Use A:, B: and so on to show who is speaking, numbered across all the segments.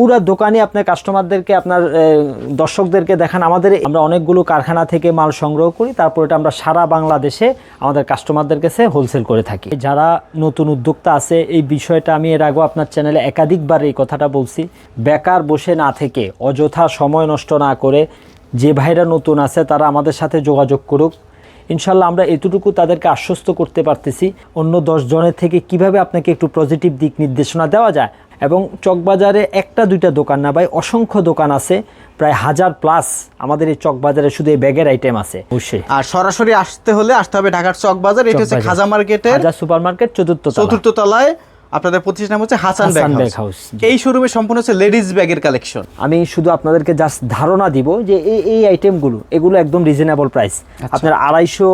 A: পুরো দোকানে আপনার কাস্টমারদেরকে আপনার দর্শকদেরকে দেখান। আমাদের আমরা অনেকগুলো কারখানা থেকে মাল সংগ্রহ করি, তারপর এটা আমরা সারা বাংলাদেশে আমাদের কাস্টমারদের কাছে হোলসেল করে থাকি। যারা নতুন উদ্যোক্তা আছে, এই বিষয়টা আমি এর আগেও আপনার চ্যানেলে একাধিকবার এই কথাটা বলছি। বেকার বসে না থেকে, অযথা সময় নষ্ট না করে যে ভাইরা নতুন আছে, তারা আমাদের সাথে যোগাযোগ করুক। ইনশাল্লাহ আমরা এতটুকু তাদেরকে আশ্বস্ত করতে পারতেছি। অন্য দশ জনের থেকে কীভাবে আপনাকে একটু পজিটিভ দিক নির্দেশনা দেওয়া যায় এবং চকবাজারে একটা দুইটা দোকান না ভাই অসংখ্য দোকান আছে। প্রায় হাজার প্লাস আমাদের এই চকবাজারে শুধু এই ব্যাগের আইটেম আছে। অবশ্যই।
B: আর সরাসরি আসতে হলে আসতে হবে ঢাকার চকবাজার। এটা হচ্ছে। খাজা মার্কেটের
A: হাজার সুপার মার্কেট চতুর্থ।
B: চতুর্থ তলায়। আপনাদের প্রতিষ্ঠান নাম হচ্ছে হাসান ব্যাগ হাউস
A: হাউস,
B: এই শোরুমে সম্পূর্ণ হচ্ছে লেডিস ব্যাগের কালেকশন
A: আমি শুধু আপনাদেরকে জাস্ট ধারণা দিব যে এই এই আইটেমগুলো এগুলো একদম রিজনেবল প্রাইস আপনার আড়াইশো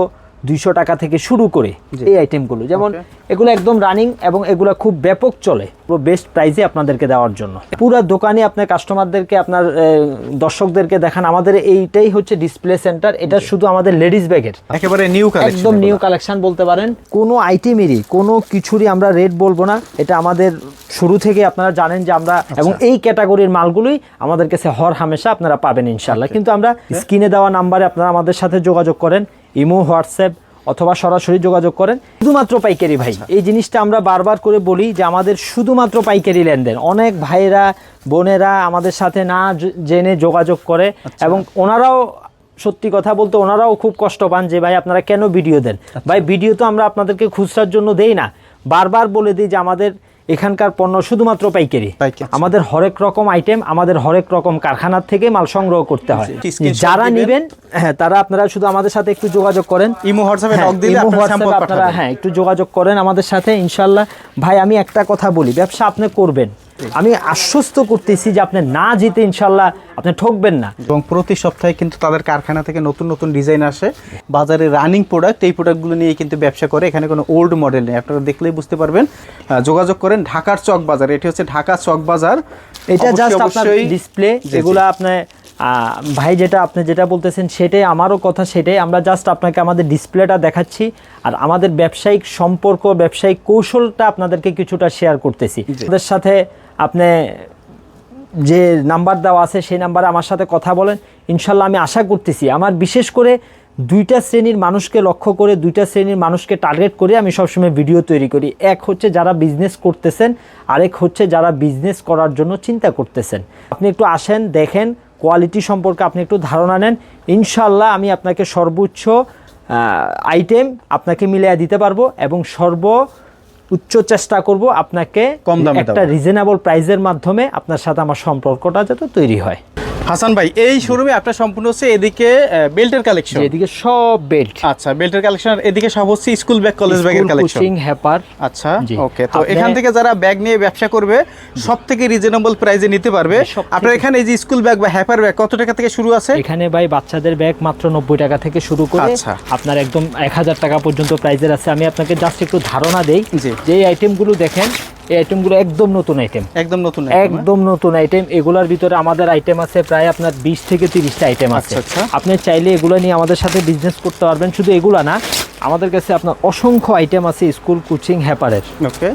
A: দুইশো টাকা থেকে শুরু করে এই আইটেমগুলো যেমন এগুলো একদম রানিং এবং এগুলো খুব ব্যাপক চলে পুরো বেস্ট প্রাইসে আপনাদেরকে দেওয়ার জন্য। পুরো দোকানে আপনার কাস্টমারদেরকে আপনার দর্শকদেরকে দেখান আমাদের এইটাই হচ্ছে ডিসপ্লে সেন্টার এটা শুধু আমাদের লেডিস ব্যাগের
B: একেবারে নিউ কালেকশন
A: একদম নিউ কালেকশন বলতে পারেন। কোনো আইটেমেরই কোনো কিছুরই আমরা রেট বলব না। এটা আমাদের শুরু থেকে আপনারা জানেন যে আমরা এবং এই ক্যাটাগরির মালগুলোই আমাদের কাছে হর হামেশা আপনারা পাবেন ইনশাল্লাহ কিন্তু আমরা স্ক্রিনে দেওয়া নাম্বারে আপনারা আমাদের সাথে যোগাযোগ করেন। ইমো হোয়াটসঅ্যাপ অথবা সরাসরি যোগাযোগ করেন। শুধুমাত্র পাইকারি ভাই এই জিনিসটা আমরা বারবার করে বলি যে আমাদের শুধুমাত্র পাইকারি লেনদেন। অনেক ভাইরা বোনেরা আমাদের সাথে না জেনে যোগাযোগ করে এবং ওনারাও সত্যি কথা বলতে ওনারাও খুব কষ্ট পান যে ভাই আপনারা কেন ভিডিও দেন। ভাই ভিডিও তো আমরা আপনাদেরকে খুচরার জন্য দেই না। বারবার বলে দিই যে আমাদের এখানকার পণ্য শুধুমাত্র পাইকারি। আমাদের হরেক রকম আইটেম আমাদের হরেক রকম কারখানার থেকে মাল সংগ্রহ করতে হয়। যারা। নেবেন হ্যাঁ তারা আপনারা শুধু আমাদের সাথে একটু যোগাযোগ করেন।
B: ইমো হোয়াটসঅ্যাপে
A: হ্যাঁ,
B: নক দিলে আপনারা
A: হ্যাঁ একটু যোগাযোগ করেন আমাদের সাথে। ইনশাল্লাহ ভাই আমি একটা কথা বলি ব্যবসা আপনি করবেন। আমি আশ্বস্ত করতেছি যে আপনি না জিতে ইনশাল্লাহ আপনি ঠকবেন না।
B: এবং প্রতি সপ্তাহে কিন্তু তাদের কারখানা থেকে নতুন নতুন ডিজাইন আসে। বাজারে রানিং প্রোডাক্ট এই প্রোডাক্টগুলো নিয়ে কিন্তু ব্যবসা করে। এখানে কোনো ওল্ড মডেল নেই। আপনারা দেখলেই বুঝতে পারবেন। যোগাযোগ করেন ঢাকার চক বাজার। এটি হচ্ছে ঢাকা চক বাজার।
A: এটা জাস্ট আপনার ডিসপ্লে
B: জি, জি।
A: এগুলো আপনি আহ, ভাই যেটা আপনি যেটা বলতেছেন সেটাই আমারও কথা সেটাই। আমরা জাস্ট আপনাকে আমাদের ডিসপ্লেটা দেখাচ্ছি। আর আমাদের ব্যবসায়িক সম্পর্ক ব্যবসায়িক কৌশলটা আপনাদেরকে কিছুটা শেয়ার করতেছি। আমাদের সাথে আপনি যে নাম্বার দেওয়া আছে, সেই নাম্বারে আমার সাথে কথা বলেন। ইনশাল্লাহ আমি আশা করতেছি, আমার বিশেষ করে দুইটা শ্রেণির মানুষকে লক্ষ্য করে, দুইটা শ্রেণির মানুষকে টার্গেট করে আমি সবসময় ভিডিও তৈরি করি। এক হচ্ছে যারা বিজনেস করতেছেন, আরেক হচ্ছে যারা বিজনেস করার জন্য চিন্তা করতেছেন। আপনি একটু আসেন, দেখেন কোয়ালিটি সম্পর্কে আপনি একটু ধারণা নেন। ইনশাল্লাহ আমি আপনাকে সর্বোচ্চ আইটেম আপনাকে মিলিয়ে দিতে পারব এবং সর্ব উচ্চ চেষ্টা করব আপনাকে
B: কম দামে
A: একটা। রিজনেবল প্রাইসের মাধ্যমে আপনার সাথে আমার সম্পর্কটা যাতে তৈরি হয়
B: হাসান ভাই এই শোরুমে আপনার সম্পূর্ণ হচ্ছে এদিকে বেল্টের কালেকশন?
A: এদিকে সব বেল্ট।
B: আচ্ছা বেল্টের কালেকশন এদিকে সব হচ্ছে স্কুল ব্যাগ কলেজ ব্যাগের কালেকশন।
A: কোচিং হ্যাপার।
B: আচ্ছা ওকে তো এখান থেকে যারা ব্যাগ নিয়ে ব্যবসা করবে সব থেকে রিজনেবল প্রাইসে নিতে পারবে। আপনার এখানে এই যে স্কুল ব্যাগ বা হ্যাপার ব্যাগ কত টাকা থেকে শুরু আছে?
A: এখানে ভাই বাচ্চাদের ব্যাগ মাত্র নব্বই টাকা থেকে শুরু করে
B: আচ্ছা।
A: আপনার একদম এক হাজার টাকা পর্যন্ত প্রাইজের আছে। আমি আপনাকে জাস্ট একটু ধারণা দেই। যে এই আইটেমগুলো দেখেন এই আইটেমগুলো একদম নতুন আইটেম
B: একদম নতুন হ্যাঁ?
A: একদম নতুন আইটেম এগুলোর ভিতরে আমাদের আইটেম আছে প্রায় আপনার বিশ থেকে তিরিশটা আইটেম আছে।
B: আচ্ছা, আচ্ছা।
A: আপনি চাইলে এগুলো নিয়ে আমাদের সাথে বিজনেস করতে পারবেন। শুধু এগুলা না আমাদের কাছে আপনার অসংখ্য আইটেম আছে স্কুল কোচিং হ্যাপারের
B: ওকে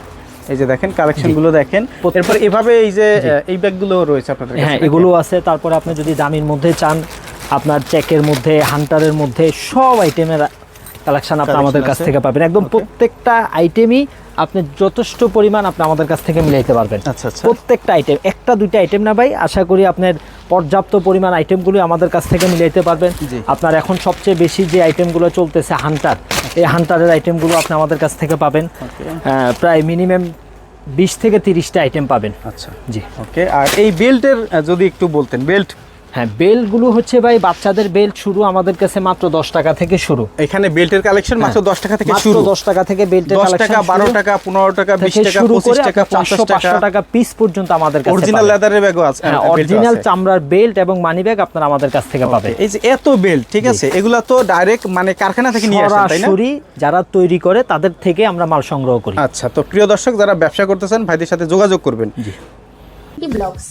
B: এই যে দেখেন কালেকশনগুলো দেখেন। এরপর এভাবে এই যে এই ব্যাগগুলো রয়েছে আপনাদের
A: হ্যাঁ এগুলো আছে। তারপরে আপনি যদি দামির মধ্যে চান আপনার চেকের মধ্যে হান্টারের মধ্যে সব আইটেমের কালেকশন আপনি আমাদের কাছ থেকে পাবেন। একদম প্রত্যেকটা আইটেমই আপনি যথেষ্ট পরিমাণ আপনি আমাদের কাছ থেকে মিলাইতে পারবেন।
B: আচ্ছা, আচ্ছা।
A: প্রত্যেকটা আইটেম একটা দুইটা আইটেম না ভাই আশা করি আপনার পর্যাপ্ত পরিমাণ আইটেমগুলো আমাদের কাছ থেকে মিলাইতে পারবেন। আপনার এখন সবচেয়ে বেশি যে আইটেমগুলো চলতেছে হান্টার এই হান্টারের আইটেমগুলো আপনি আমাদের কাছ থেকে পাবেন। প্রায় মিনিমাম বিশ থেকে তিরিশটা আইটেম পাবেন।
B: আচ্ছা।
A: জি।
B: ওকে আর এই বেল্টের যদি একটু বলতেন বেল্ট
A: হ্যাঁ বেল্টগুলো হচ্ছে ভাই বাচ্চাদের বেল্ট শুরু আমাদের কাছে মাত্র দশ টাকা থেকে শুরু।
B: এখানে বেল্টের কালেকশন মাত্র দশ টাকা থেকে
A: মাত্র
B: শুরু।
A: দশ টাকা থেকে বেল্টের
B: টাকা বারো টাকা পনেরো টাকা বিশ টাকা
A: শুরু করে
B: টাকা
A: চারশো পাঁচশো
B: টাকা।
A: টাকা পিস পর্যন্ত আমাদের কাছে
B: অরিজিনাল লেদারের ব্যাগও আছে
A: হ্যাঁ অরিজিনাল চামড়ার বেল্ট এবং মানি ব্যাগ আপনারা আমাদের কাছ থেকে পাবেন।
B: এই যে এত বেল্ট ঠিক আছে? এগুলা তো ডাইরেক্ট মানে কারখানা থেকে নিয়ে আসেন তাই না?
A: সরাসরি যারা তৈরি করে তাদের থেকে আমরা মাল সংগ্রহ করি।
B: আচ্ছা তো প্রিয় দর্শক যারা ব্যবসা করতেছেন ভাইদের সাথে যোগাযোগ করবেন। জি।
C: ব্লগস